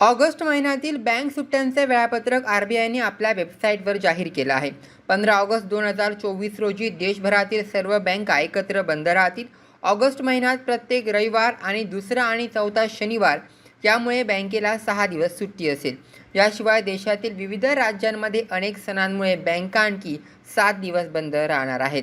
August महिन्यातील bank सुट्ट्यांचे वेळापत्रक R B आयने आपल्या वेबसाईटवर जाहीर केलं आहे. पंधरा ऑगस्ट दोन हजार चोवीस रोजी देशभरातील सर्व बँका एकत्र बंद राहतील. ऑगस्ट महिन्यात प्रत्येक रविवार आणि दुसरा आणि चौथा शनिवार यामुळे बँकेला सहा दिवस सुट्टी असेल. याशिवाय देशातील विविध राज्यांमध्ये अनेक सणांमुळे बँका आणखी सात दिवस बंद राहणार आहेत.